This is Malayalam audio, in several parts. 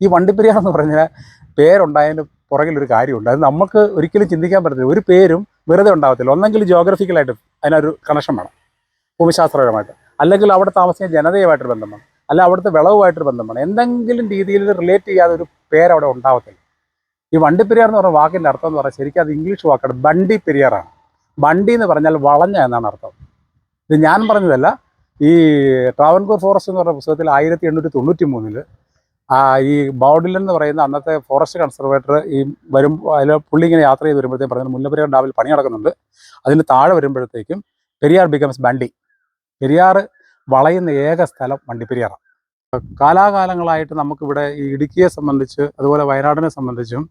ഈ വണ്ടിപ്പെരിയാർ എന്ന് പറഞ്ഞാൽ പേരുണ്ടായതിന് പുറകിലൊരു കാര്യമുണ്ട്. അത് നമുക്ക് ഒരിക്കലും ചിന്തിക്കാൻ പറ്റത്തില്ല. ഒരു പേരും വെറുതെ ഉണ്ടാകത്തില്ല ഒന്നെങ്കിൽ ജോഗ്രഫിക്കലായിട്ട് അതിനൊരു കണക്ഷൻ വേണം. ഭൂമിശാസ്ത്രപരമായിട്ട്. അല്ലെങ്കിൽ അവിടെ താമസിക്കുന്ന ജനതയുമായിട്ടൊരു ബന്ധം വേണം. അല്ല അവിടുത്തെ വിളവുമായിട്ടൊരു ബന്ധം വേണം. എന്തെങ്കിലും രീതിയിൽ റിലേറ്റ് ചെയ്യാതെ ഒരു പേര് അവിടെ ഉണ്ടാവത്തില്ല. ഈ വണ്ടിപ്പെരിയാർ എന്ന് പറഞ്ഞ വാക്കിന്റെ അർത്ഥം എന്ന് പറഞ്ഞാൽ ശരിക്കും അത് ഇംഗ്ലീഷ് വാക്കാണ്. ബണ്ടി പെരിയാറാണ് ബണ്ടി എന്ന് പറഞ്ഞാൽ വളഞ്ഞ എന്നാണ് അർത്ഥം. ഇത് ഞാൻ പറഞ്ഞതല്ല. ഈ ട്രാവൻകൂർ ഫോറസ്റ്റ് എന്ന് പറഞ്ഞ പുസ്തകത്തിൽ ആയിരത്തി എണ്ണൂറ്റി തൊണ്ണൂറ്റി മൂന്നിൽ ആ ഈ ബൗഡിലൻ എന്ന് പറയുന്ന അന്നത്തെ ഫോറസ്റ്റ് കൺസർവേറ്റർ ഈ വരും അതിൽ പുള്ളി ഇങ്ങനെ യാത്ര ചെയ്ത് വരുമ്പോഴത്തേക്കും പറഞ്ഞു മുല്ലപ്പെരിയാർ ഡാമിൽ പണി നടക്കുന്നുണ്ട്. അതിന് താഴെ വരുമ്പോഴത്തേക്കും പെരിയാർ ബിക്കംസ് ബണ്ടി പെരിയാർ വളയുന്ന ഏക സ്ഥലം വണ്ടിപ്പെരിയാറാണ് കാലാകാലങ്ങളായിട്ട് നമുക്കിവിടെ ഈ ഇടുക്കിയെ സംബന്ധിച്ച് അതുപോലെ വയനാടിനെ സംബന്ധിച്ചും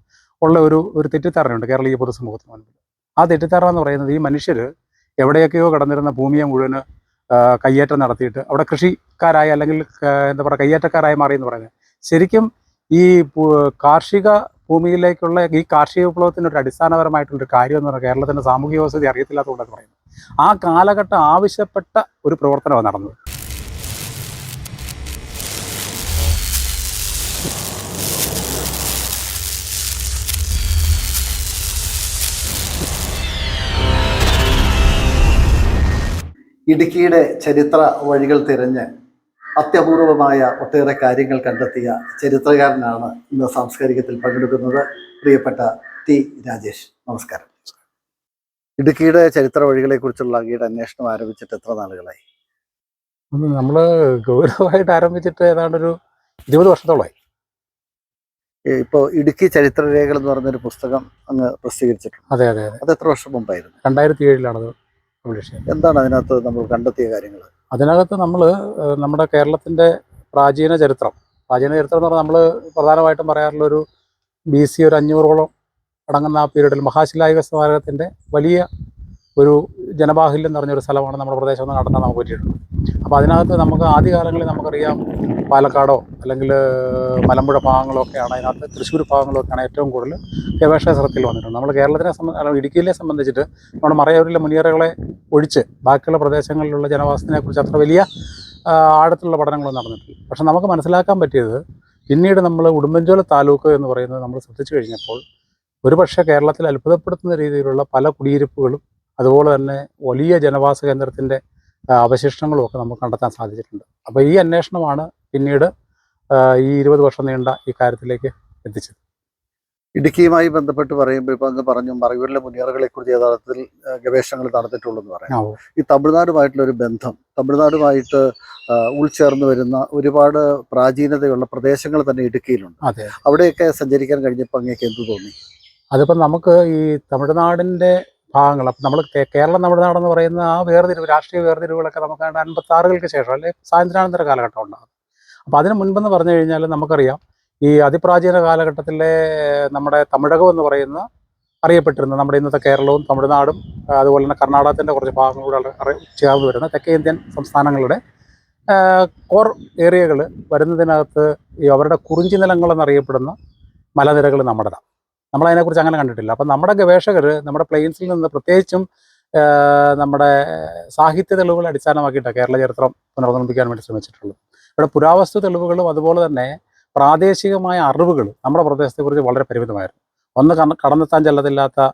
ഉള്ള ഒരു ഒരു തെറ്റിദ്ധാരണയുണ്ട് കേരളീയ പൊതുസമൂഹത്തിന് മുൻപിൽ. ആ തെറ്റിദ്ധാരണ എന്ന് പറയുന്നത് ഈ മനുഷ്യർ എവിടെയൊക്കെയോ കടന്നിരുന്ന ഭൂമിയെ മുഴുവൻ ആ, കയ്യേറ്റം നടത്തിയിട്ട് അവിടെ കൃഷിക്കാരായി അല്ലെങ്കിൽ എന്താ പറയുക കയ്യേറ്റക്കാരായി മാറി എന്ന് പറയുന്നത്. ശരിക്കും ഈ കാർഷിക ഭൂമിയിലേക്കുള്ള ഈ കാർഷിക വിപ്ലവത്തിന്റെ ഒരു അടിസ്ഥാനപരമായിട്ടുള്ളൊരു കാര്യം എന്ന് പറഞ്ഞാൽ കേരളത്തിന്റെ സാമൂഹിക വസതി അറിയത്തില്ലാത്തതുകൊണ്ടാണ് പറയുന്നത്. ആ കാലഘട്ടം ആവശ്യപ്പെട്ട ഒരു പ്രവർത്തനമാണ് നടന്നത്. ഇടുക്കിയുടെ ചരിത്ര വഴികൾ തിരഞ്ഞ് അത്യപൂർവമായ ഒട്ടേറെ കാര്യങ്ങൾ കണ്ടെത്തിയ ചരിത്രകാരനാണ് ഇന്ന് സാംസ്കാരികത്തിൽ പങ്കെടുക്കുന്നത്. പ്രിയപ്പെട്ട ടി രാജേഷ് നമസ്കാരം. ഇടുക്കിയുടെ ചരിത്ര വഴികളെ കുറിച്ചുള്ള അങ്ങയുടെ അന്വേഷണം ആരംഭിച്ചിട്ട് എത്ര നാളുകളായി? നമ്മൾ ഗൗരവമായിട്ട് ആരംഭിച്ചിട്ട് ഏതാണ്ട് ഒരു ഇരുപത് വർഷത്തോളമായി. ഇപ്പോൾ ഇടുക്കി ചരിത്രരേഖകൾ എന്ന് പറഞ്ഞൊരു പുസ്തകം അങ്ങ് പ്രസിദ്ധീകരിച്ചിട്ടുണ്ട്. അതെ അതെ അതെ. അത് എത്ര വർഷം മുമ്പായിരുന്നു? രണ്ടായിരത്തി ഏഴിലാണത് പബ്ലിഷ് എന്താണ് അതിനകത്ത് നമ്മൾ കണ്ടെത്തിയ കാര്യങ്ങൾ അതിനകത്ത് നമ്മൾ നമ്മുടെ കേരളത്തിന്റെ പ്രാചീന ചരിത്രം. പ്രാചീന ചരിത്രം എന്ന് പറഞ്ഞാൽ നമ്മൾ പ്രധാനമായിട്ടും പറയാറുള്ള ഒരു ബി സി ഒരു അഞ്ഞൂറോളം അടങ്ങുന്ന ആ പീരീഡിൽ മഹാശിലായുഗ സ്മാരകത്തിന്റെ വലിയ ഒരു ജനബാഹുല്യം നിറഞ്ഞൊരു സ്ഥലമാണ് നമ്മുടെ പ്രദേശം എന്ന് നടത്താൻ നമുക്ക് പറ്റിയിട്ടുണ്ട്. അപ്പോൾ അതിനകത്ത് നമുക്ക് ആദ്യകാലങ്ങളിൽ നമുക്കറിയാം പാലക്കാടോ അല്ലെങ്കിൽ മലമ്പുഴ ഭാഗങ്ങളോ ഒക്കെയാണ് അതിനകത്ത് തൃശ്ശൂർ ഭാഗങ്ങളൊക്കെയാണ് ഏറ്റവും കൂടുതൽ ഗവേഷണ ശ്രദ്ധയിൽ വന്നിട്ടുണ്ട് നമ്മൾ കേരളത്തിനെ സംബന്ധ അല്ല, ഇടുക്കിയിലെ സംബന്ധിച്ചിട്ട് നമ്മുടെ മറയൂരിലെ മുനിയറകളെ ഒഴിച്ച് ബാക്കിയുള്ള പ്രദേശങ്ങളിലുള്ള ജനവാസത്തിനെക്കുറിച്ച് അത്ര വലിയ ആഴത്തിലുള്ള പഠനങ്ങളൊന്നും നടന്നിട്ടില്ല. പക്ഷെ നമുക്ക് മനസ്സിലാക്കാൻ പറ്റിയത് പിന്നീട് നമ്മൾ ഉടുമ്പൻചോല താലൂക്ക് എന്ന് പറയുന്നത് നമ്മൾ ശ്രദ്ധിച്ചു കഴിഞ്ഞപ്പോൾ ഒരുപക്ഷെ കേരളത്തിൽ അത്ഭുതപ്പെടുത്തുന്ന രീതിയിലുള്ള പല കുടിയിരിപ്പുകളും അതുപോലെ തന്നെ വലിയ ജനവാസ കേന്ദ്രത്തിന്റെ അവശിഷ്ടങ്ങളും ഒക്കെ നമുക്ക് കണ്ടെത്താൻ സാധിച്ചിട്ടുണ്ട്. അപ്പോൾ ഈ അന്വേഷണമാണ് പിന്നീട് ഈ ഇരുപത് വർഷം നീണ്ട ഈ കാര്യത്തിലേക്ക് എത്തിച്ചത്. ഇടുക്കിയുമായി ബന്ധപ്പെട്ട് പറയുമ്പോൾ ഇപ്പൊ അങ്ങ് പറഞ്ഞു മറയൂരിലെ കുറിച്ച് യഥാർത്ഥത്തിൽ ഗവേഷണങ്ങൾ നടന്നിട്ടുള്ളൂ എന്ന് പറയാം. ഈ തമിഴ്നാടുമായിട്ടുള്ള ഒരു ബന്ധം തമിഴ്നാടുമായിട്ട് ഉൾച്ചേർന്ന് വരുന്ന ഒരുപാട് പ്രാചീനതയുള്ള പ്രദേശങ്ങൾ തന്നെ ഇടുക്കിയിലുണ്ട്. അതെ. അവിടെയൊക്കെ സഞ്ചരിക്കാൻ കഴിഞ്ഞപ്പോൾ അങ്ങേക്ക് എന്ത് തോന്നി? അതിപ്പം നമുക്ക് ഈ തമിഴ്നാടിന്റെ ഭാഗങ്ങൾ. അപ്പം നമ്മൾ കേരളം നമ്മുടെ നാടെന്ന് പറയുന്ന ആ വേർതിരിവ് രാഷ്ട്രീയ വേർതിരിവുകളൊക്കെ നമുക്ക് അൻപത്തി ആറുകൾക്ക് ശേഷം അല്ലെ സ്വാതന്ത്ര്യാനന്തര കാലഘട്ടം ഉണ്ടാകും. അപ്പോൾ അതിന് മുൻപെന്ന് പറഞ്ഞു കഴിഞ്ഞാൽ നമുക്കറിയാം ഈ അതിപ്രാചീന കാലഘട്ടത്തിലെ നമ്മുടെ തമിഴകം എന്ന് പറയുന്ന അറിയപ്പെട്ടിരുന്ന നമ്മുടെ ഇന്നത്തെ കേരളവും തമിഴ്നാടും അതുപോലെ തന്നെ കർണാടകത്തിന്റെ കുറച്ച് ഭാഗങ്ങളൂടെ ചേർന്ന് വരുന്ന തെക്കേ ഇന്ത്യൻ സംസ്ഥാനങ്ങളുടെ കോർ ഏരിയകൾ വരുന്നതിനകത്ത് ഈ അവരുടെ കുറിഞ്ചി നിലങ്ങളെന്നറിയപ്പെടുന്ന മലനിരകൾ നമ്മുടേതാണ്. നമ്മൾ അതിനെക്കുറിച്ച് അങ്ങനെ കണ്ടിട്ടില്ല. അപ്പം നമ്മുടെ ഗവേഷകർ നമ്മുടെ പ്ലെയിൻസിൽ നിന്ന് പ്രത്യേകിച്ചും നമ്മുടെ സാഹിത്യ തെളിവുകൾ അടിസ്ഥാനമാക്കിയിട്ടാണ് കേരള ചരിത്രം പുനർനിർമ്മിക്കാൻ വേണ്ടി ശ്രമിച്ചിട്ടുള്ളത്. ഇവിടെ പുരാവസ്തു തെളിവുകളും അതുപോലെ തന്നെ പ്രാദേശികമായ അറിവുകൾ നമ്മുടെ പ്രദേശത്തെക്കുറിച്ച് വളരെ പരിമിതമായിരുന്നു. ഒന്ന് കട- കടന്നെത്താൻ ചെല്ലത്തില്ലാത്ത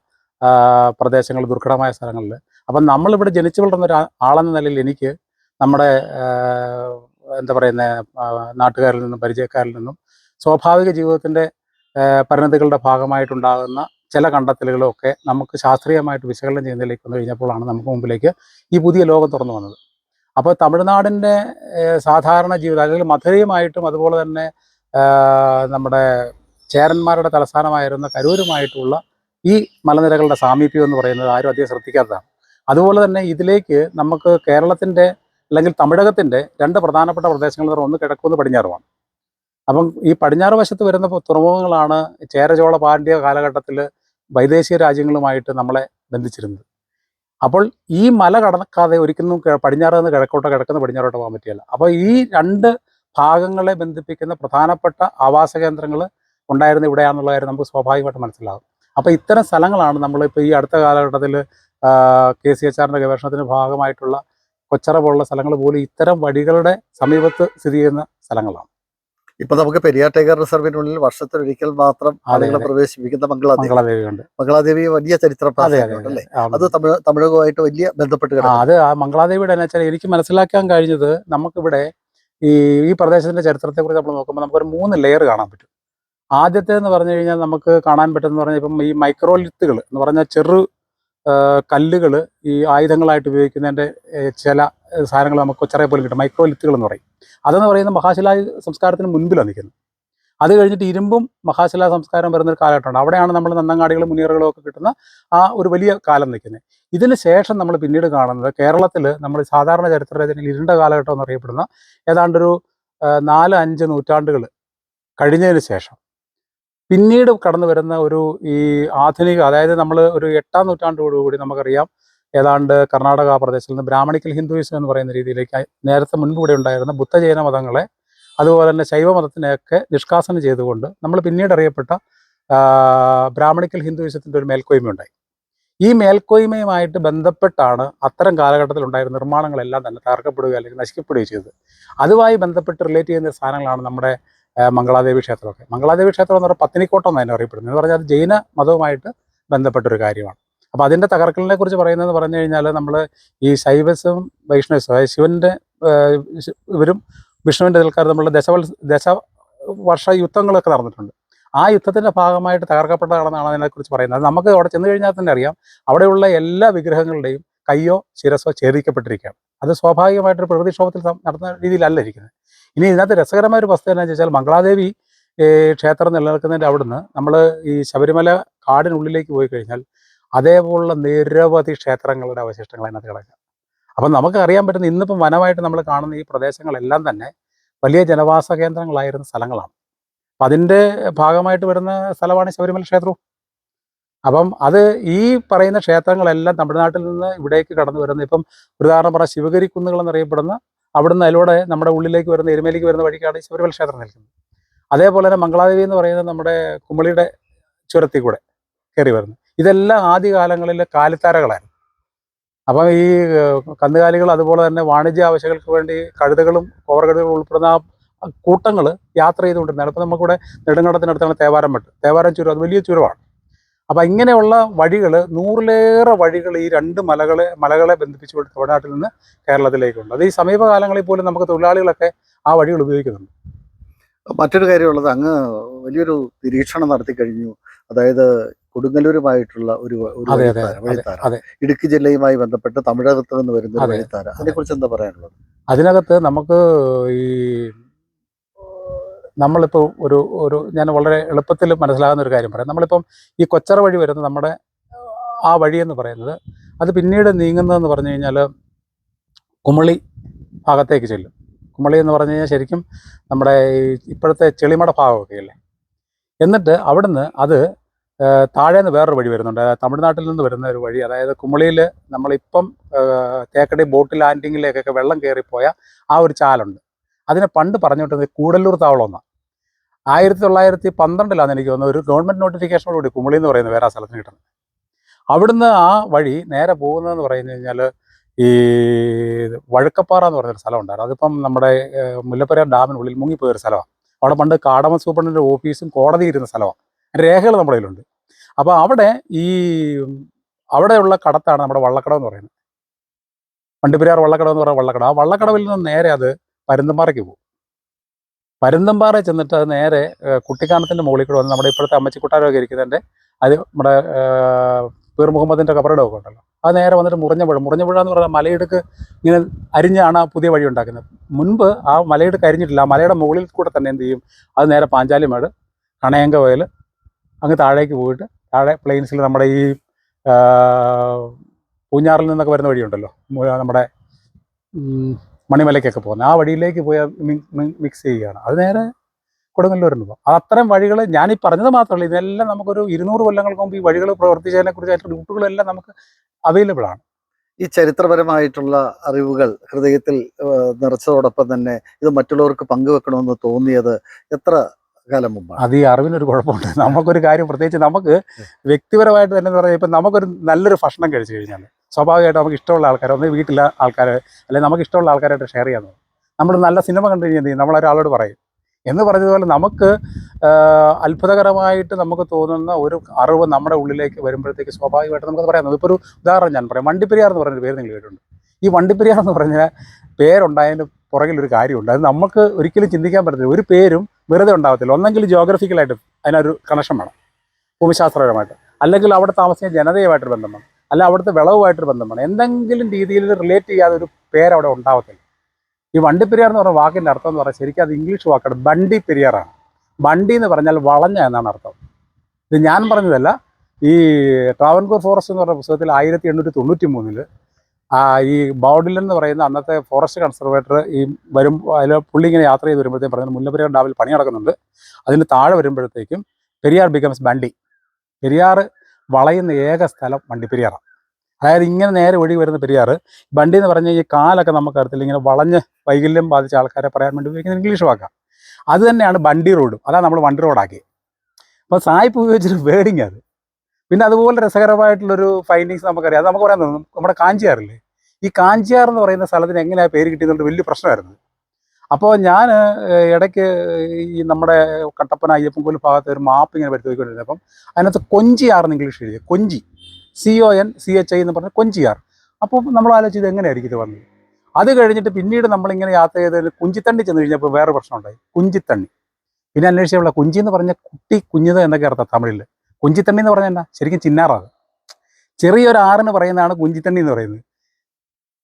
പ്രദേശങ്ങൾ ദുർഘടമായ സ്ഥലങ്ങളിൽ. അപ്പം നമ്മളിവിടെ ജനിച്ചു വളർന്ന ഒരു ആളെന്ന നിലയിൽ എനിക്ക് നമ്മുടെ എന്താ പറയുന്ന നാട്ടുകാരിൽ നിന്നും പരിചയക്കാരിൽ നിന്നും സ്വാഭാവിക ജീവിതത്തിന്റെ പരിണതികളുടെ ഭാഗമായിട്ടുണ്ടാകുന്ന ചില കണ്ടെത്തലുകളും ഒക്കെ നമുക്ക് ശാസ്ത്രീയമായിട്ട് വിശകലനം ചെയ്യുന്നതിലേക്ക് വന്നു കഴിഞ്ഞപ്പോഴാണ് നമുക്ക് മുമ്പിലേക്ക് ഈ പുതിയ ലോകം തുറന്നു വന്നത്. അപ്പോൾ തമിഴ്നാടിന്റെ സാധാരണ ജീവിതം അല്ലെങ്കിൽ മധുരയുമായിട്ടും അതുപോലെ തന്നെ നമ്മുടെ ചേരന്മാരുടെ തലസ്ഥാനമായിരുന്ന കരൂരുമായിട്ടുള്ള ഈ മലനിരകളുടെ സാമീപ്യം എന്ന് പറയുന്നത് ആരും അധികം ശ്രദ്ധിക്കാത്തതാണ്. അതുപോലെ തന്നെ ഇതിലേക്ക് നമുക്ക് കേരളത്തിന്റെ അല്ലെങ്കിൽ തമിഴകത്തിന്റെ രണ്ട് പ്രധാനപ്പെട്ട പ്രദേശങ്ങൾ എന്ന് ഒന്ന് കിഴക്കൊന്ന് പടിഞ്ഞാറുമാണ്. അപ്പം ഈ പടിഞ്ഞാറ് വശത്ത് വരുന്ന തുറമുഖങ്ങളാണ് ചേരചോള പാണ്ഡ്യ കാലഘട്ടത്തിൽ വൈദേശിക രാജ്യങ്ങളുമായിട്ട് നമ്മളെ ബന്ധിച്ചിരുന്നത്. അപ്പോൾ ഈ മല കടക്കാതെ ഒരിക്കലും പടിഞ്ഞാറ് നിന്ന് കിഴക്കോട്ടോ കിടക്കുന്ന പടിഞ്ഞാറോട്ടോ പോകാൻ പറ്റിയല്ല അപ്പോൾ ഈ രണ്ട് ഭാഗങ്ങളെ ബന്ധിപ്പിക്കുന്ന പ്രധാനപ്പെട്ട ആവാസ കേന്ദ്രങ്ങൾ ഉണ്ടായിരുന്ന ഇവിടെയാണെന്നുള്ള കാര്യം നമുക്ക് സ്വാഭാവികമായിട്ട് മനസ്സിലാകും. അപ്പോൾ ഇത്തരം സ്ഥലങ്ങളാണ് നമ്മളിപ്പോൾ ഈ അടുത്ത കാലഘട്ടത്തിൽ കെ സി എച്ച് ആറിന്റെ ഗവേഷണത്തിന്റെ ഭാഗമായിട്ടുള്ള കൊച്ചറ പോലുള്ള സ്ഥലങ്ങൾ പോലും ഇത്തരം വഴികളുടെ സമീപത്ത് സ്ഥിതി ചെയ്യുന്ന സ്ഥലങ്ങളാണ്. ഇപ്പൊ നമുക്ക് പെരിയാർ ടൈഗർ റിസർവിനുള്ളിൽ വർഷത്തിലൊരിക്കൽ മാത്രം ആളുകളെ പ്രവേശിപ്പിക്കുന്ന മംഗളാദേവി. മംഗളാദേവി ഉണ്ട് മംഗളാദേവി വലിയ ചരിത്ര അല്ലേ? അത്. തമിഴ് തമിഴകമായിട്ട് വലിയ ബന്ധപ്പെട്ട് അത് ആ മംഗളാദേവിയുടെ എന്ന് വെച്ചാൽ എനിക്ക് മനസ്സിലാക്കാൻ കഴിഞ്ഞത് നമുക്കിവിടെ ഈ ഈ പ്രദേശത്തിന്റെ ചരിത്രത്തെ കുറിച്ച് നമ്മൾ നോക്കുമ്പോൾ നമുക്കൊരു മൂന്ന് ലെയർ കാണാൻ പറ്റും. ആദ്യത്തെ എന്ന് പറഞ്ഞു കഴിഞ്ഞാൽ നമുക്ക് കാണാൻ പറ്റുന്ന പറഞ്ഞാൽ ഇപ്പം ഈ മൈക്രോലിത്തുകൾ എന്ന് പറഞ്ഞാൽ ചെറു കല്ലുകൾ ഈ ആയുധങ്ങളായിട്ട് ഉപയോഗിക്കുന്നതിന്റെ ചില സാധനങ്ങൾ നമുക്ക് ചെറിയ പോലും കിട്ടും. മൈക്രോലിത്തുകൾ എന്ന് പറയും. അതെന്ന് പറയുന്ന മഹാശിലാ സംസ്കാരത്തിന് മുൻപിലാണ് നിൽക്കുന്നത്. അത് കഴിഞ്ഞിട്ട് ഇരുമ്പും മഹാശിലാ സംസ്കാരം വരുന്ന ഒരു കാലഘട്ടമാണ് അവിടെയാണ് നമ്മൾ നന്നങ്ങാടികളും മുനിയറുകളും ഒക്കെ കിട്ടുന്ന ആ ഒരു വലിയ കാലം നിൽക്കുന്നത്. ഇതിന് ശേഷം നമ്മൾ പിന്നീട് കാണുന്നത് കേരളത്തിൽ നമ്മൾ സാധാരണ ചരിത്രരചനയിൽ ഇരുണ്ട കാലഘട്ടം എന്നറിയപ്പെടുന്ന ഏതാണ്ടൊരു നാല് അഞ്ച് നൂറ്റാണ്ടുകൾ കഴിഞ്ഞതിന് ശേഷം. പിന്നീട് കടന്നു വരുന്ന ഒരു ഈ ആധുനിക അതായത് നമ്മൾ ഒരു എട്ടാം നൂറ്റാണ്ടോടുകൂടി നമുക്കറിയാം ഏതാണ്ട് കർണാടക പ്രദേശത്തിൽ നിന്ന് ബ്രാഹ്മണിക്കൽ ഹിന്ദുയിസം എന്ന് പറയുന്ന രീതിയിലേക്ക് നേരത്തെ മുൻപ് ഇവിടെ ഉണ്ടായിരുന്ന ബുദ്ധജൈന മതങ്ങളെ അതുപോലെ തന്നെ ശൈവമതത്തിനെയൊക്കെ നിഷ്കാസനം ചെയ്തുകൊണ്ട് നമ്മൾ പിന്നീട് അറിയപ്പെട്ട ബ്രാഹ്മണിക്കൽ ഹിന്ദുയിസത്തിന്റെ ഒരു മേൽക്കോയ്മ ഉണ്ടായി ഈ മേൽക്കോയ്മയുമായിട്ട് ബന്ധപ്പെട്ടാണ് അത്തരം കാലഘട്ടത്തിൽ ഉണ്ടായിരുന്ന നിർമ്മാണങ്ങളെല്ലാം തന്നെ തകർക്കപ്പെടുകയോ അല്ലെങ്കിൽ നശിക്കപ്പെടുകയോ ചെയ്തത്. അതുമായി ബന്ധപ്പെട്ട് റിലേറ്റ് ചെയ്യുന്ന സാധനങ്ങളാണ് നമ്മുടെ മംഗളാദേവി ക്ഷേത്രമൊക്കെ. മംഗളാദേവി ക്ഷേത്രം എന്ന് പറഞ്ഞാൽ പത്തിനിക്കോട്ടം എന്ന് തന്നെ അറിയപ്പെടുന്നത്. എന്ന് പറഞ്ഞാൽ ജൈന മതവുമായിട്ട് ബന്ധപ്പെട്ടൊരു കാര്യമാണ്. അപ്പോൾ അതിന്റെ തകർക്കലിനെ കുറിച്ച് പറയുന്നതെന്ന് പറഞ്ഞു കഴിഞ്ഞാൽ നമ്മൾ ഈ ശൈവസും വൈഷ്ണവസും അതായത് ശിവന്റെ ഇവരും വിഷ്ണുവിന്റെ നിൽക്കാർ നമ്മൾ ദശവൽ ദശ വർഷ യുദ്ധങ്ങളൊക്കെ നടന്നിട്ടുണ്ട്. ആ യുദ്ധത്തിന്റെ ഭാഗമായിട്ട് തകർക്കപ്പെട്ടതാണെന്നാണ് അതിനെക്കുറിച്ച് പറയുന്നത്. നമുക്ക് അവിടെ ചെന്ന് കഴിഞ്ഞാൽ തന്നെ അറിയാം. അവിടെയുള്ള എല്ലാ വിഗ്രഹങ്ങളുടെയും കയ്യോ ശിരസോ ഛേദിക്കപ്പെട്ടിരിക്കുകയാണ്. അത് സ്വാഭാവികമായിട്ടൊരു പ്രകൃതിക്ഷോഭത്തിൽ നടന്ന രീതിയിലല്ല ഇരിക്കുന്നത്. ഇനി ഇതിനകത്ത് രസകരമായ ഒരു വസ്തു എന്താണെന്ന് ചോദിച്ചാൽ മംഗളാദേവി ക്ഷേത്രം നിലനിൽക്കുന്നതിന്റെ അവിടുന്ന് നമ്മൾ ഈ ശബരിമല കാടിനുള്ളിലേക്ക് പോയി കഴിഞ്ഞാൽ അതേപോലുള്ള നിരവധി ക്ഷേത്രങ്ങളുടെ അവശിഷ്ടങ്ങൾ അതിനകത്ത് കിടക്കുക. അപ്പം നമുക്ക് അറിയാൻ പറ്റുന്ന ഇന്നിപ്പം വനമായിട്ട് നമ്മൾ കാണുന്ന ഈ പ്രദേശങ്ങളെല്ലാം തന്നെ വലിയ ജനവാസ കേന്ദ്രങ്ങളായിരുന്ന സ്ഥലങ്ങളാണ്. അപ്പം അതിന്റെ ഭാഗമായിട്ട് വരുന്ന സ്ഥലമാണ് ശബരിമല ക്ഷേത്രവും അപ്പം അത് ഈ പറയുന്ന ക്ഷേത്രങ്ങളെല്ലാം തമിഴ്നാട്ടിൽ നിന്ന് ഇവിടേക്ക് കടന്നു വരുന്ന ഇപ്പം ഉദാഹരണം പറഞ്ഞാൽ ശിവഗിരി കുന്നുകൾ എന്നറിയപ്പെടുന്ന അവിടുന്ന് അതിലൂടെ നമ്മുടെ ഉള്ളിലേക്ക് വരുന്ന എരുമേലിക്ക് വരുന്ന വഴിക്കാണ് ശബരിമല ക്ഷേത്രം നിൽക്കുന്നത്. അതേപോലെ തന്നെ മംഗളാദേവി എന്ന് പറയുന്നത് നമ്മുടെ കുമളിയുടെ ചുരത്തിൽ കൂടെ കയറി വരുന്നു ഇതെല്ലാം ആദ്യകാലങ്ങളിൽ കാലിത്താരകളായിരുന്നു. അപ്പം ഈ കന്നുകാലികൾ അതുപോലെ തന്നെ വാണിജ്യ ആവശ്യങ്ങൾക്ക് വേണ്ടി കഴുതകളും കോവർകഴുതകളും ഉൾപ്പെടുന്ന ആ കൂട്ടങ്ങൾ യാത്ര ചെയ്തുകൊണ്ടിരുന്നതാണ്. ഇപ്പം നമുക്കിവിടെ നെടുങ്കണ്ടത്തിനടുത്താണ് തേവാരം മട്ട് തേവാരം ചുരം അത് വലിയ ചുരമാണ്. അപ്പം ഇങ്ങനെയുള്ള വഴികൾ നൂറിലേറെ വഴികൾ ഈ രണ്ട് മലകളെ മലകളെ ബന്ധിപ്പിച്ചുകൊണ്ട് തമിഴ്നാട്ടിൽ നിന്ന് കേരളത്തിലേക്കുണ്ട്. അത് ഈ സമീപകാലങ്ങളിൽ പോലും നമുക്ക് തൊഴിലാളികളൊക്കെ ആ വഴികൾ ഉപയോഗിക്കുന്നുണ്ട്. മറ്റൊരു കാര്യമുള്ളത് അങ്ങ് വലിയൊരു നിരീക്ഷണം നടത്തി കഴിഞ്ഞു. അതായത് കൊടുങ്ങല്ലൂരുമായിട്ടുള്ള ഒരു വഴിത്താര ഇടുക്കി ജില്ലയുമായി ബന്ധപ്പെട്ട് തമിഴകത്ത് നിന്ന് വരുന്ന ഒരു വഴിത്താര. അതിനെക്കുറിച്ച് എന്താ പറയാനുള്ളത്? അതിനകത്ത് നമുക്ക് ഈ നമ്മളിപ്പോൾ ഒരു ഒരു ഞാൻ വളരെ എളുപ്പത്തിൽ മനസ്സിലാകുന്ന ഒരു കാര്യം പറയാം. നമ്മളിപ്പം ഈ കൊച്ചറ വഴി വരുന്ന നമ്മുടെ ആ വഴി എന്ന് പറയുന്നത് അത് പിന്നീട് നീങ്ങുന്നതെന്ന് പറഞ്ഞു കഴിഞ്ഞാൽ കുമളി ഭാഗത്തേക്ക് ചെല്ലും. കുമളി എന്ന് പറഞ്ഞു കഴിഞ്ഞാൽ ശരിക്കും നമ്മുടെ ഈ ഇപ്പോഴത്തെ ചെളിമട ഭാഗമൊക്കെ അല്ലേ? എന്നിട്ട് അവിടുന്ന് അത് താഴേന്ന് വേറൊരു വഴി വരുന്നുണ്ട്. തമിഴ്നാട്ടിൽ നിന്ന് വരുന്ന ഒരു വഴി. അതായത് കുമളിയിൽ നമ്മളിപ്പം തേക്കടി ബോട്ട് ലാൻഡിങ്ങിലേക്കൊക്കെ വെള്ളം കയറിപ്പോയ ആ ഒരു ചാലുണ്ട്. അതിനെ പണ്ട് പറഞ്ഞു പറഞ്ഞുകൊണ്ടിരുന്നത് കൂടല്ലൂർ താവളം എന്നാണ് ആയിരത്തി തൊള്ളായിരത്തി പന്ത്രണ്ടിലാണ് എനിക്ക് തോന്നുന്നത് ഒരു ഗവൺമെന്റ് നോട്ടിഫിക്കേഷനോടുകൂടി കുമളി എന്ന് പറയുന്ന വേറെ സ്ഥലത്തിന് കിട്ടുന്നത്. അവിടുന്ന് ആ വഴി നേരെ പോകുന്നതെന്ന് പറഞ്ഞു കഴിഞ്ഞാൽ ഈ വഴുക്കപ്പാറ എന്ന് പറഞ്ഞൊരു സ്ഥലം ഉണ്ടായിരുന്നു. അതിപ്പം നമ്മുടെ മുല്ലപ്പെരിയാർ ഡാമിനുള്ളിൽ മുങ്ങിപ്പോയൊരു സ്ഥലമാണ്. അവിടെ പണ്ട് കാടമ സൂപ്രണ്ടിന്റെ ഓഫീസും കോടതി ഇരുന്ന സ്ഥലമാണ്. രേഖകൾ നമ്മുടെ കയ്യിലുണ്ട്. അപ്പോൾ അവിടെ ഈ അവിടെയുള്ള കടത്താണ് നമ്മുടെ വള്ളക്കടം എന്ന് പറയുന്നത്. വണ്ടിപ്പെരിയാർ വള്ളക്കടം എന്ന് പറയുന്ന വള്ളക്കടം. ആ വള്ളക്കടവിൽ നിന്ന് നേരെ അത് പരുന്തുംപാറയ്ക്ക് പോകും. പരുന്തമ്പാറ ചെന്നിട്ട് അത് നേരെ കുട്ടിക്കാനത്തിന്റെ മുകളിൽ കൂടെ വന്ന് നമ്മുടെ ഇപ്പോഴത്തെ അമ്മച്ചി കൊട്ടാരമൊക്കെ ഇരിക്കുന്നതിന്റെ അത് നമ്മുടെ പീർ മുഹമ്മദിന്റെ കബറടമൊക്കെ ഉണ്ടല്ലോ. അത് നേരെ വന്നിട്ട് മുറിഞ്ഞപുഴ മുറിഞ്ഞപുഴ എന്ന് പറഞ്ഞാൽ മലയിടുക്ക് ഇങ്ങനെ അരിഞ്ഞാണ് ആ പുതിയ വഴി ഉണ്ടാക്കുന്നത്. മുൻപ് ആ മലയിടുക്ക് അരിഞ്ഞിട്ടില്ല. ആ മലയുടെ മുകളിൽ കൂടെ തന്നെ എന്ത് ചെയ്യും? അത് നേരെ പാഞ്ചാലിമേട് കണയങ്ക വയൽ അങ്ങ് താഴേക്ക് പോയിട്ട് താഴെ പ്ലെയിൻസിൽ നമ്മുടെ ഈ പൂഞ്ഞാറിൽ നിന്നൊക്കെ വരുന്ന വഴിയുണ്ടല്ലോ. നമ്മുടെ മണിമലയ്ക്കൊക്കെ പോകുന്നത്. ആ വഴിയിലേക്ക് പോയാൽ മിക്സ് ചെയ്യുകയാണ്. അത് നേരെ കൊടുങ്ങല്ലൂരിന് പോകും. അത് അത്തരം വഴികൾ ഞാൻ ഈ പറഞ്ഞത് മാത്രമല്ല ഇതെല്ലാം നമുക്കൊരു ഇരുന്നൂറ് കൊല്ലങ്ങൾക്ക് മുമ്പ് ഈ വഴികൾ പ്രവർത്തിച്ചതിനെ കുറിച്ചായിട്ട് റൂട്ടുകളെല്ലാം നമുക്ക് അവൈലബിൾ ആണ്. ഈ ചരിത്രപരമായിട്ടുള്ള അറിവുകൾ ഹൃദയത്തിൽ നിറച്ചതോടൊപ്പം തന്നെ ഇത് മറ്റുള്ളവർക്ക് പങ്കുവെക്കണമെന്ന് തോന്നിയത് എത്ര കാലം മുമ്പ് അത് ഈ അറിവിനൊരു കുഴപ്പമുണ്ട്. നമുക്കൊരു കാര്യം പ്രത്യേകിച്ച് നമുക്ക് വ്യക്തിപരമായിട്ട് തന്നെ എന്ന് പറഞ്ഞാൽ ഇപ്പം നമുക്കൊരു നല്ലൊരു ഭക്ഷണം കഴിച്ചു കഴിഞ്ഞാൽ സ്വാഭാവികമായിട്ട് നമുക്ക് ഇഷ്ടമുള്ള ആൾക്കാർ ഒന്ന് വീട്ടിലെ ആൾക്കാർ അല്ലെങ്കിൽ നമുക്ക് ഇഷ്ടമുള്ള ആൾക്കാരായിട്ട് ഷെയർ ചെയ്യാൻ നമ്മൾ നല്ല സിനിമ കണ്ടു കഴിഞ്ഞാൽ നമ്മളൊരാളോട് പറയും. എന്ന് പറഞ്ഞതുപോലെ നമുക്ക് അത്ഭുതകരമായിട്ട് നമുക്ക് തോന്നുന്ന ഒരു അറിവ് നമ്മുടെ ഉള്ളിലേക്ക് വരുമ്പോഴത്തേക്ക് സ്വാഭാവികമായിട്ട് നമുക്കത് പറയാം ഇപ്പോൾ ഒരു ഉദാഹരണം ഞാൻ പറയാം. വണ്ടിപ്പെരിയാർ എന്ന് പറഞ്ഞൊരു പേര് നിങ്ങൾ കേട്ടിട്ടുണ്ട്. ഈ വണ്ടിപ്പെരിയാർ എന്ന് പറഞ്ഞ പേരുണ്ടായതിന് പുറകിലൊരു കാര്യമുണ്ട്. അത് നമുക്ക് ഒരിക്കലും ചിന്തിക്കാൻ പറ്റത്തില്ല. ഒരു പേരും വെറുതെ ഉണ്ടാകത്തില്ല ഒന്നെങ്കിൽ ജോഗ്രഫിക്കലായിട്ട് അതിനൊരു കണക്ഷൻ വേണം. ഭൂമിശാസ്ത്രപരമായിട്ട്. അല്ലെങ്കിൽ അവിടെ താമസിക്കുന്ന ജനതയുമായിട്ടൊരു ബന്ധം വേണം. അല്ല അവിടുത്തെ വിളവുമായിട്ടൊരു ബന്ധമാണ്. എന്തെങ്കിലും രീതിയിൽ റിലേറ്റ് ചെയ്യാതെ ഒരു പേര് അവിടെ ഉണ്ടാവത്തില്ല. ഈ വണ്ടിപ്പെരിയാർ എന്ന് പറഞ്ഞ വാക്കിന്റെ അർത്ഥം എന്ന് പറഞ്ഞാൽ ശരിക്കും അത് ഇംഗ്ലീഷ് വാക്കാണ്. ബണ്ടി പെരിയാറാണ് ബണ്ടി എന്ന് പറഞ്ഞാൽ വളഞ്ഞ എന്നാണ് അർത്ഥം. ഇത് ഞാൻ പറഞ്ഞതല്ല. ഈ ട്രാവൻകൂർ ഫോറസ്റ്റ് എന്ന് പറഞ്ഞ പുസ്തകത്തിൽ ആയിരത്തി എണ്ണൂറ്റി തൊണ്ണൂറ്റി ഈ ബൗഡിൽ എന്ന് പറയുന്ന അന്നത്തെ ഫോറസ്റ്റ് കൺസർവേറ്റർ ഈ വരും അതിൽ പുള്ളി ഇങ്ങനെ യാത്ര ചെയ്ത് വരുമ്പോഴത്തേക്കും പറഞ്ഞത് മുല്ലപ്പെരിയാർ ഡാമിൽ പണി നടക്കുന്നുണ്ട്. അതിന് താഴെ വരുമ്പോഴത്തേക്കും പെരിയാർ ബിക്കംസ് ബണ്ടി. പെരിയാർ വളയുന്ന ഏക സ്ഥലം വണ്ടി പെരിയാറാണ് അതായത് ഇങ്ങനെ നേരെ ഒഴുകി വരുന്ന പെരിയാർ വണ്ടി എന്ന് പറഞ്ഞ ഈ കാലൊക്കെ നമുക്ക് അറിയത്തില്ല ഇങ്ങനെ വളഞ്ഞ് വൈകല്യം ബാധിച്ച ആൾക്കാരെ പറയാൻ വേണ്ടി ഉപയോഗിക്കുന്ന ഇംഗ്ലീഷ് വാക്കാണ് അത് തന്നെയാണ് വണ്ടി റോഡും. അതാണ് നമ്മൾ വണ്ടി റോഡാക്കി അപ്പോൾ സായിപ്പ് ഉപയോഗിച്ചൊരു വേർഡിങ് അത്. പിന്നെ അതുപോലെ രസകരമായിട്ടുള്ളൊരു ഫൈൻഡിങ്സ് നമുക്കറിയാം. അത് നമുക്ക് പറയാൻ നമ്മുടെ കാഞ്ചിയാറില്ലേ? ഈ കാഞ്ചിയാർ എന്ന് പറയുന്ന സ്ഥലത്തിന് എങ്ങനെയാണ് പേര് കിട്ടിയെന്നുള്ള വലിയ പ്രശ്നമായിരുന്നു. അപ്പോൾ ഞാൻ ഇടയ്ക്ക് ഈ നമ്മുടെ കട്ടപ്പന അയ്യപ്പൻകോൽ ഭാഗത്ത് ഒരു മാപ്പ് ഇങ്ങനെ പരിശോധിക്കൊണ്ടിരുന്നത് അപ്പം അതിനകത്ത് കൊഞ്ചിയാർ എന്ന് ഇംഗ്ലീഷ് എഴുതിയത് കൊഞ്ചി. C O N C H I എന്ന് പറഞ്ഞ ആർ. അപ്പോൾ നമ്മൾ ആലോചിച്ച് ഇത് എങ്ങനെയായിരിക്കും ഇത് വന്നത്? അത് കഴിഞ്ഞിട്ട് പിന്നീട് നമ്മളിങ്ങനെ യാത്ര ചെയ്ത് കുഞ്ചിത്തണ്ണി ചെന്ന് കഴിഞ്ഞപ്പോൾ വേറെ പ്രശ്നം ഉണ്ടായി കുഞ്ചിത്തണ്ണി പിന്നെ അന്വേഷിച്ചുള്ള കുഞ്ചി എന്ന് പറഞ്ഞ കുട്ടി കുഞ്ഞത് എന്നൊക്കെ അർത്ഥം തമിഴിൽ. കുഞ്ചിത്തണ്ണി എന്ന് പറഞ്ഞാൽ എന്നാ? ശരിക്കും ചിന്നാറാണ്. ചെറിയൊരു ആറിന് പറയുന്നതാണ് കുഞ്ചിത്തണ്ണി എന്ന് പറയുന്നത്.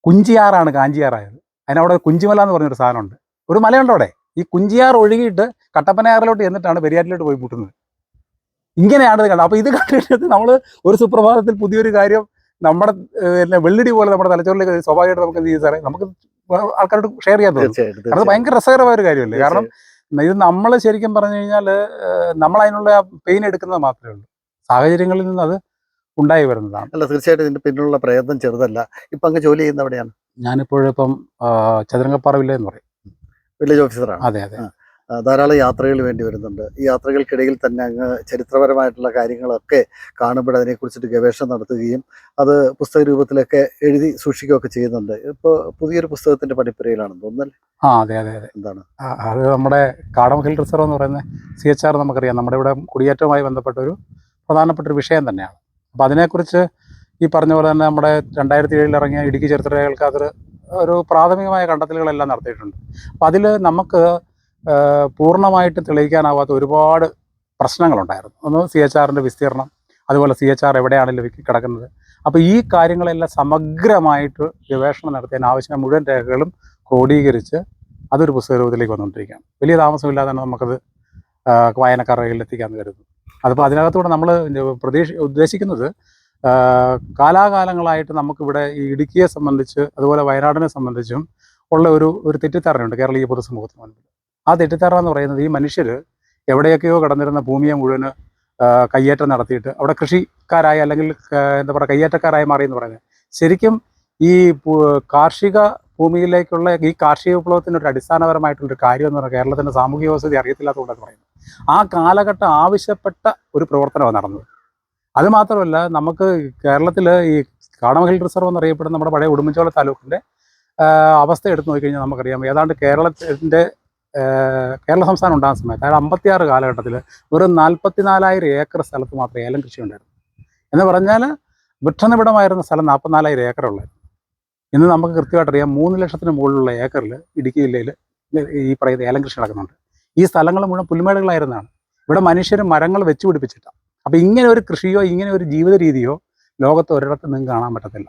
കുഞ്ചിയാറാണ് കാഞ്ചിയാറായത് അതിനവിടെ കുഞ്ചിമല എന്ന് പറഞ്ഞൊരു സാധനമുണ്ട്. ഒരു മലയുണ്ടോ അവിടെ? ഈ കുഞ്ചിയാർ ഒഴുകിയിട്ട് കട്ടപ്പനയാറിലോട്ട് എന്നിട്ടാണ് പെരിയാറ്റിലോട്ട് പോയി മുട്ടുന്നത് ഇങ്ങനെയാണ് ഇത് കണ്ടത്. അപ്പോൾ ഇത് കണ്ടിട്ട് നമ്മൾ ഒരു സുപ്രഭാതത്തിൽ പുതിയൊരു കാര്യം നമ്മുടെ പിന്നെ വെള്ളിടി പോലെ നമ്മുടെ തലച്ചോറിലേക്ക് സ്വാഭാവികമായിട്ട് നമുക്ക് എന്ത് ചെയ്യും സാറേ? നമുക്ക് ആൾക്കാരോട് ഷെയർ ചെയ്യാൻ തോന്നും. അത് ഭയങ്കര രസകരമായ ഒരു കാര്യമല്ലേ? കാരണം ഇത് നമ്മൾ ശരിക്കും പറഞ്ഞു കഴിഞ്ഞാൽ നമ്മൾ അതിനുള്ള പെയിൻ എടുക്കുന്നത് മാത്രമേ ഉള്ളൂ. സാഹചര്യങ്ങളിൽ നിന്ന് അത് ഉണ്ടായി വരുന്നതാണ്. അല്ല തീർച്ചയായിട്ടും ഇതിന്റെ പിന്നിലുള്ള പ്രയത്നം ചെറുതല്ല. ഇപ്പൊ അങ്ങ് ജോലി ചെയ്യുന്ന എവിടെയാണ് ഞാനിപ്പോഴിപ്പം ചതുരംഗപ്പാറ വില്ല എന്ന് പറയും. വില്ലേജ് ഓഫീസറാണ്. അതെ അതെ. ധാരാളം യാത്രകൾ വേണ്ടി വരുന്നുണ്ട്. ഈ യാത്രകൾക്കിടയിൽ തന്നെ അങ്ങ് ചരിത്രപരമായിട്ടുള്ള കാര്യങ്ങളൊക്കെ കാണുമ്പോൾ അതിനെക്കുറിച്ചിട്ട് ഗവേഷണം നടത്തുകയും അത് പുസ്തക രൂപത്തിലൊക്കെ എഴുതി സൂക്ഷിക്കുകയൊക്കെ ചെയ്യുന്നുണ്ട്. ഇപ്പോൾ പുതിയൊരു പുസ്തകത്തിന്റെ പഠിപ്പുരയിലാണെന്ന് തോന്നുന്നല്ലേ? ആ അതെ അതെ അതെ. എന്താണ്? അത് നമ്മുടെ കാടം ഹിൽ റിസർവ് എന്ന് പറയുന്ന സി എച്ച് ആർ നമുക്കറിയാം. നമ്മുടെ ഇവിടെ കുടിയേറ്റവുമായി ബന്ധപ്പെട്ട ഒരു പ്രധാനപ്പെട്ട ഒരു വിഷയം തന്നെയാണ്. അപ്പോൾ അതിനെക്കുറിച്ച് ഈ പറഞ്ഞ പോലെ തന്നെ നമ്മുടെ രണ്ടായിരത്തി ഏഴിൽ ഇറങ്ങിയ ഇടുക്കി ചരിത്രരേഖകൾക്ക് അത് ഒരു പ്രാഥമികമായ കണ്ടെത്തലുകളെല്ലാം നടത്തിയിട്ടുണ്ട്. അപ്പം അതിൽ നമുക്ക് പൂർണമായിട്ട് തെളിയിക്കാനാവാത്ത ഒരുപാട് പ്രശ്നങ്ങളുണ്ടായിരുന്നു. ഒന്ന് സി എച്ച് ആറിന്റെ വിസ്തീർണം അതുപോലെ സി എച്ച് ആർ എവിടെയാണ് ലഭിക്കി കിടക്കുന്നത്. അപ്പോൾ ഈ കാര്യങ്ങളെല്ലാം സമഗ്രമായിട്ട് ഗവേഷണം നടത്തിയതിന് ആവശ്യമായ മുഴുവൻ രേഖകളും ക്രോഡീകരിച്ച് അതൊരു പുസ്തക രൂപത്തിലേക്ക് വന്നുകൊണ്ടിരിക്കുകയാണ്. വലിയ താമസമില്ലാതെ തന്നെ നമുക്കത് വായനക്കാരുടെ കയ്യിൽ എത്തിക്കാമെന്ന് കരുതുന്നു. അതിപ്പോൾ അതിനകത്തൂടെ നമ്മൾ പ്രതീക്ഷ ഉദ്ദേശിക്കുന്നത് കാലാകാലങ്ങളായിട്ട് നമുക്കിവിടെ ഈ ഇടുക്കിയെ സംബന്ധിച്ച് അതുപോലെ വയനാടിനെ സംബന്ധിച്ചും ഉള്ള ഒരു ഒരു തെറ്റിദ്ധാരണയുണ്ട് കേരളീയ പൊതുസമൂഹത്തിന് മുൻപിൽ. ആ തെറ്റിദ്ധാരണ എന്ന് പറയുന്നത് ഈ മനുഷ്യർ എവിടെയൊക്കെയോ കടന്നിരുന്ന ഭൂമിയെ മുഴുവൻ കയ്യേറ്റം നടത്തിയിട്ട് അവിടെ കൃഷിക്കാരായി അല്ലെങ്കിൽ എന്താ പറയുക കയ്യേറ്റക്കാരായി മാറി എന്ന് പറയുന്നത്. ശരിക്കും ഈ കാർഷിക ഭൂമിയിലേക്കുള്ള ഈ കാർഷിക വിപ്ലവത്തിന്റെ ഒരു അടിസ്ഥാനപരമായിട്ടുള്ള ഒരു കാര്യം എന്ന് പറഞ്ഞാൽ കേരളത്തിന്റെ സാമൂഹിക വ്യവസ്ഥ അറിയത്തില്ലാത്തതുകൊണ്ടാണ് പറയുന്നത്. ആ കാലഘട്ടം ആവശ്യപ്പെട്ട ഒരു പ്രവർത്തനമാണ് നടന്നത്. അത് മാത്രമല്ല നമുക്ക് കേരളത്തിൽ ഈ കാടമഹിൽ റിസർവ് എന്നറിയപ്പെടുന്ന നമ്മുടെ പഴയ ഉടുമ്പൻചോല താലൂക്കിന്റെ അവസ്ഥ എടുത്തു നോക്കിക്കഴിഞ്ഞാൽ നമുക്കറിയാം. ഏതാണ്ട് കേരളത്തിന്റെ കേരള സംസ്ഥാനം ഉണ്ടാകുന്ന സമയത്ത് അതായത് അമ്പത്തിയാറ് കാലഘട്ടത്തിൽ വെറും നാൽപ്പത്തിനാലായിരം ഏക്കർ സ്ഥലത്ത് മാത്രമേ ഏലം കൃഷി ഉണ്ടായിരുന്നു. എന്ന് പറഞ്ഞാൽ വൃക്ഷനിബിഡമായിരുന്ന സ്ഥലം നാൽപ്പത്തിനാലായിരം ഏക്കറുള്ളത് ഇന്ന് നമുക്ക് കൃത്യമായിട്ട് അറിയാം മൂന്ന് ലക്ഷത്തിന് മുകളിലുള്ള ഏക്കറിൽ ഇടുക്കി ജില്ലയിൽ ഈ പറയുന്ന ഏലം കൃഷി നടക്കുന്നുണ്ട്. ഈ സ്ഥലങ്ങൾ മുഴുവൻ പുൽമേടുകളായിരുന്നതാണ് ഇവിടെ മനുഷ്യർ മരങ്ങൾ വെച്ച് പിടിപ്പിച്ചിട്ടാണ് അപ്പോൾ ഇങ്ങനെ ഒരു കൃഷിയോ ഇങ്ങനെ ഒരു ജീവിത രീതിയോ ലോകത്ത് ഒരിടത്തും നിങ്ങൾക്ക് കാണാൻ പറ്റത്തില്ല.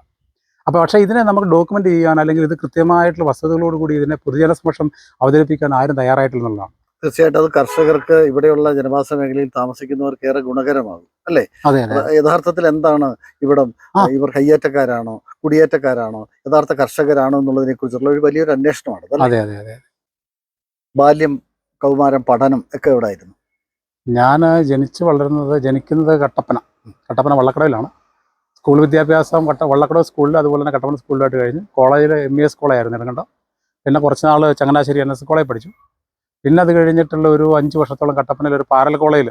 അപ്പോൾ പക്ഷേ ഇതിനെ നമുക്ക് ഡോക്യുമെന്റ് ചെയ്യാൻ അല്ലെങ്കിൽ ഇത് കൃത്യമായിട്ടുള്ള വസ്തുതകളോട് കൂടി ഇതിനെ പൊതുജന സമക്ഷം അവതരിപ്പിക്കാൻ ആരും തയ്യാറായിട്ടില്ലെന്നുള്ളതാണ് തീർച്ചയായിട്ടും അത് കർഷകർക്ക് ഇവിടെയുള്ള ജനവാസ മേഖലയിൽ താമസിക്കുന്നവർക്ക് ഏറെ ഗുണകരമാകും അതെ യഥാർത്ഥത്തിൽ എന്താണ് ഇവിടം? ഇവർ കയ്യേറ്റക്കാരാണോ? കുടിയേറ്റക്കാരാണോ? യഥാർത്ഥ കർഷകരാണോ എന്നുള്ളതിനെ കുറിച്ചുള്ള ഒരു വലിയൊരു അന്വേഷണമാണ് അതെ അതെ അതെ ബാല്യം കൗമാരം പഠനം ഒക്കെ ഇവിടെ ആയിരുന്നു ഞാൻ ജനിച്ച് വളരുന്നത് ജനിക്കുന്നത് കട്ടപ്പന. കട്ടപ്പന വള്ളക്കടവിലാണ്. സ്കൂൾ വിദ്യാഭ്യാസം കട്ട വള്ളക്കടവ് സ്കൂളിൽ അതുപോലെ തന്നെ കട്ടപ്പന സ്കൂളിലായിട്ട് കഴിഞ്ഞ് കോളേജിൽ എം ഇ എസ് കോളേജായിരുന്നു ഇറങ്ങണ്ട പിന്നെ കുറച്ച് നാൾ ചങ്ങനാശ്ശേരി എൻ എസ് കോളേജ് പഠിച്ചു. പിന്നെ അത് കഴിഞ്ഞിട്ടുള്ള ഒരു അഞ്ച് വർഷത്തോളം കട്ടപ്പനയിൽ ഒരു പാരൽ കോളേജിൽ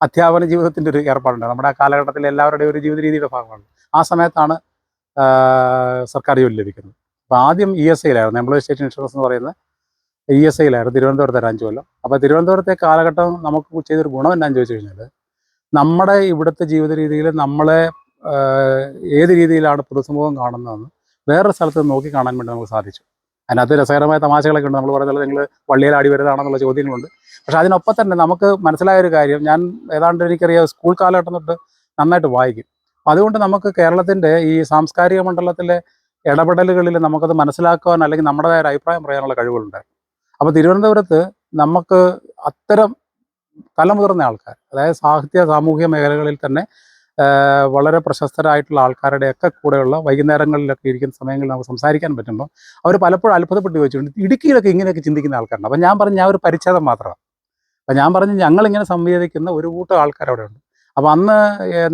അധ്യാപന ജീവിതത്തിന്റെ ഒരു ഏർപ്പാടുണ്ട് നമ്മുടെ ആ കാലഘട്ടത്തിൽ എല്ലാവരുടെയും ഒരു ജീവിത രീതിയുടെ ഭാഗമാണ്. ആ സമയത്താണ് സർക്കാർ ജോലി ലഭിക്കുന്നത്. അപ്പോൾ ആദ്യം ഇ എസ് ഐയിലായിരുന്നു എംപ്ലോയി സ്റ്റേറ്റ് ഇൻഷുറൻസ് എന്ന് പറയുന്ന ഇ എസ് ഐയിലായിരുന്നു തിരുവനന്തപുരത്തായിരുന്നു അഞ്ച് കൊല്ലം. അപ്പോൾ തിരുവനന്തപുരത്തെ കാലഘട്ടം നമുക്ക് ചെയ്തൊരു ഗുണം എന്നാന്ന് ചോദിച്ചു കഴിഞ്ഞാൽ നമ്മുടെ ഇവിടുത്തെ ജീവിത രീതിയിൽ നമ്മളെ ഏത് രീതിയിലാണ് പൊതുസമൂഹം കാണുന്നതെന്ന് വേറൊരു സ്ഥലത്ത് നോക്കി കാണാൻ വേണ്ടി നമുക്ക് സാധിച്ചു. അതിനകത്ത് രസകരമായ തമാശകളൊക്കെ ഉണ്ട്. നമ്മൾ പറഞ്ഞാൽ നിങ്ങൾ വള്ളിയിൽ ആടി വരുന്നതാണെന്നുള്ള ചോദ്യങ്ങളുണ്ട്. പക്ഷേ അതിനൊപ്പം തന്നെ നമുക്ക് മനസ്സിലായ ഒരു കാര്യം ഞാൻ ഏതാണ്ട് എനിക്കറിയാം സ്കൂൾ കാലഘട്ടം തൊട്ട് നന്നായിട്ട് വായിക്കും. അതുകൊണ്ട് നമുക്ക് കേരളത്തിന്റെ ഈ സാംസ്കാരിക മണ്ഡലത്തിലെ ഇടപെടലുകളിൽ നമുക്കത് മനസ്സിലാക്കുവാൻ അല്ലെങ്കിൽ നമ്മുടേതായ അഭിപ്രായം പറയാനുള്ള കഴിവുകളുണ്ട്. അപ്പോൾ തിരുവനന്തപുരത്ത് നമുക്ക് അത്തരം തലമുതിർന്ന ആൾക്കാർ അതായത് സാഹിത്യ സാമൂഹ്യ മേഖലകളിൽ തന്നെ വളരെ പ്രശസ്തരായിട്ടുള്ള ആൾക്കാരുടെയൊക്കെ കൂടെയുള്ള വൈകുന്നേരങ്ങളിലൊക്കെ ഇരിക്കുന്ന സമയങ്ങളിൽ നമുക്ക് സംസാരിക്കാൻ പറ്റുമ്പോൾ അവർ പലപ്പോഴും അത്ഭുതപ്പെട്ട് ചോദിച്ചിട്ടുണ്ട് ഇടുക്കിയിലൊക്കെ ഇങ്ങനെയൊക്കെ ചിന്തിക്കുന്ന ആൾക്കാരുണ്ട്. അപ്പം ഞാൻ പറഞ്ഞു ഞാൻ ഒരു പരിച്ഛേദം മാത്രമാണ്. അപ്പം ഞാൻ പറഞ്ഞു ഞങ്ങളിങ്ങനെ സംവേദിക്കുന്ന ഒരു കൂട്ടം ആൾക്കാർ അവിടെ ഉണ്ട്. അപ്പോൾ അന്ന്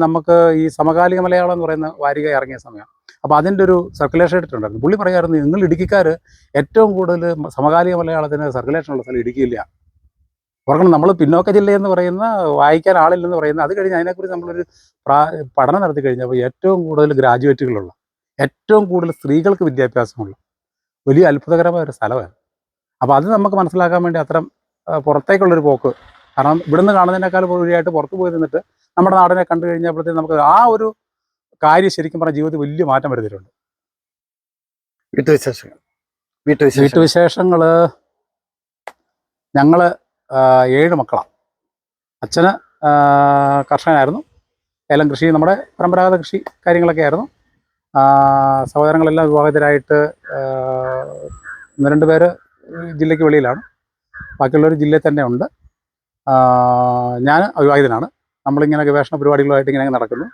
നമുക്ക് ഈ സമകാലിക മലയാളം എന്ന് പറയുന്ന വാരിക ഇറങ്ങിയ സമയം അപ്പോൾ അതിന്റെ ഒരു സർക്കുലേഷൻ എടുത്തിട്ടുണ്ടായിരുന്നു പുള്ളി പറയായിരുന്നു നിങ്ങൾ ഇടുക്കിക്കാർ ഏറ്റവും കൂടുതൽ സമകാലിക മലയാളത്തിന് സർക്കുലേഷൻ ഉള്ള സ്ഥലം ഇടുക്കിയില്ല. ഓർക്കണം നമ്മൾ പിന്നോക്ക ജില്ലയെന്ന് പറയുന്ന വായിക്കാൻ ആളില്ലെന്ന് പറയുന്ന അത് കഴിഞ്ഞ് അതിനെക്കുറിച്ച് നമ്മളൊരു പ്രാ പഠനം നടത്തി കഴിഞ്ഞപ്പോൾ ഏറ്റവും കൂടുതൽ ഗ്രാജുവേറ്റുകളുള്ള ഏറ്റവും കൂടുതൽ സ്ത്രീകൾക്ക് വിദ്യാഭ്യാസമുള്ള വലിയ അത്ഭുതകരമായ ഒരു സ്ഥലമാണ്. അപ്പോൾ അത് നമുക്ക് മനസ്സിലാക്കാൻ വേണ്ടി അത്തരം പുറത്തേക്കുള്ളൊരു പോക്ക് കാരണം ഇവിടുന്ന് കാണുന്നതിനേക്കാൾ വഴിയായിട്ട് പുറത്ത് പോയി നിന്നിട്ട് നമ്മുടെ നാടിനെ കണ്ടു കഴിഞ്ഞപ്പോഴത്തേക്കും നമുക്ക് ആ ഒരു കാര്യം ശരിക്കും പറഞ്ഞ ജീവിതത്തിൽ വലിയ മാറ്റം വരുത്തിയിട്ടുണ്ട്. വീട്ടുവിശേഷങ്ങൾ. വീട്ടുവിശേഷം വീട്ടുവിശേഷങ്ങൾ ഞങ്ങൾ ഏഴ് മക്കളാണ് അച്ഛന് കർഷകനായിരുന്നു. ഏലം കൃഷി നമ്മുടെ പരമ്പരാഗത കൃഷി കാര്യങ്ങളൊക്കെ ആയിരുന്നു. സഹോദരങ്ങളെല്ലാം വിവാഹിതരായിട്ട് ഒന്ന് രണ്ട് പേര് ജില്ലയ്ക്ക് വെളിയിലാണ്. ബാക്കിയുള്ളവർ ജില്ലയിൽ തന്നെ ഉണ്ട്. ഞാൻ അവിവാഹിതനാണ് നമ്മളിങ്ങനെ ഗവേഷണ പരിപാടികളുമായിട്ട് ഇങ്ങനെ നടക്കുന്നു.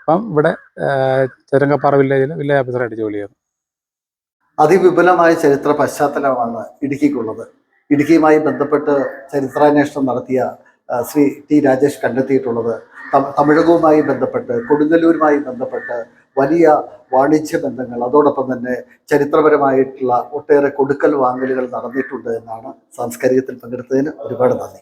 അപ്പം ഇവിടെ ആ, ചെരങ്കപ്പാറ വില്ലേജിൽ വില്ലേജ് ഓഫീസറായിട്ട് ജോലി ചെയ്യുന്നു. അതിവിപുലമായ ചരിത്ര പശ്ചാത്തലമാണ് ഇടുക്കിക്കുള്ളത്. ഇടുക്കിയുമായി ബന്ധപ്പെട്ട് ചരിത്രാന്വേഷണം നടത്തിയ ശ്രീ ടി രാജേഷ് കണ്ടെത്തിയിട്ടുള്ളത് തമിഴകവുമായി ബന്ധപ്പെട്ട് കൊടുങ്ങല്ലൂരുമായി ബന്ധപ്പെട്ട് വലിയ വാണിജ്യ ബന്ധങ്ങൾ അതോടൊപ്പം തന്നെ ചരിത്രപരമായിട്ടുള്ള ഒട്ടേറെ കൊടുക്കൽ വാങ്ങലുകൾ നടന്നിട്ടുണ്ട് എന്നാണ് സാംസ്കാരികത്തിൽ പങ്കെടുത്തതിന് ഒരുപാട് നന്ദി.